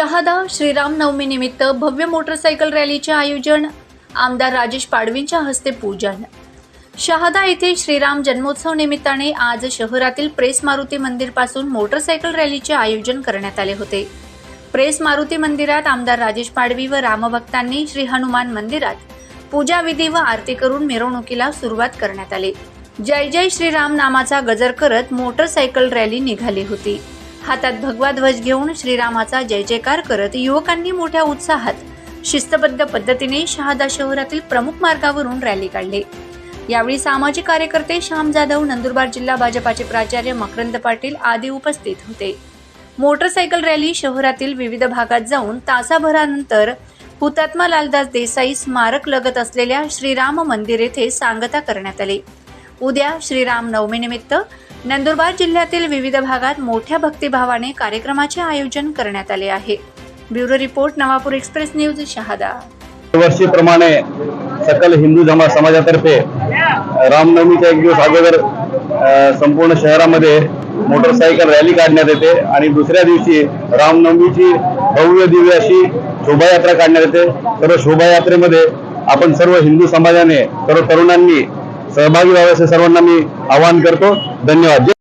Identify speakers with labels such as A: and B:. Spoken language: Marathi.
A: शहादा श्रीराम नवमी निमित्त भव्य मोटरसायकल रॅलीचे आयोजन आमदार राजेश पाडवींच्या हस्ते पूजन. शहादा येथे श्रीराम जन्मोत्सव निमित्ताने आज शहरातील प्रेस मारुती मंदिरपासून मोटरसायकल रॅलीचे आयोजन करण्यात आले होते. प्रेस मारुती मंदिरात आमदार राजेश पाडवी व रामभक्तांनी श्री हनुमान मंदिरात पूजा विधी व आरती करून मिरवणुकीला सुरुवात करण्यात आली. जय जय श्रीराम नामाचा गजर करत मोटरसायकल रॅली निघाली होती. हातात भगवा ध्वज घेऊन श्रीरामाचा जय जयकार करत युवकांनी मोठ्या उत्साहात शिस्तबद्ध पद्धतीने शहादा शहरातील प्रमुख मार्गावरून रॅली काढली. यावेळी सामाजिक कार्यकर्ते श्याम जाधव नंदुरबार जिल्हा भाजपाचे प्राचार्य मकरंद पाटील आदी उपस्थित होते. मोटरसायकल रॅली शहरातील विविध भागात जाऊन तासाभरानंतर हुतात्मा लालदास देसाई स्मारक लगत असलेल्या श्रीराम मंदिर येथे सांगता करण्यात आली. उद्या श्रीराम नवमीनिमित्त नंदुरबार जिल्ह्यातील विविध भागात मोठ्या भक्तिभावाने कार्यक्रमाचे आयोजन करण्यात आले आहे. Bureau report Navapur express news Shahada.
B: वर्षीप्रमाणे सकल हिंदू जमा समाजातर्फे रामनवमीच्या एक दिवस अगोदर संपूर्ण शहरामध्ये मोटरसायकल रॅली काढण्यात येते आणि दुसऱ्या दिवशी रामनवमीची भव्य दिव्य अशी शोभायात्रा काढण्यात येते. सर्व शोभायात्रेमध्ये आपण सर्व हिंदू समाजाने सर्व तरुणांनी सहभागी व्हावे असे सर्वांना मी आवाहन करतो. धन्यवाद.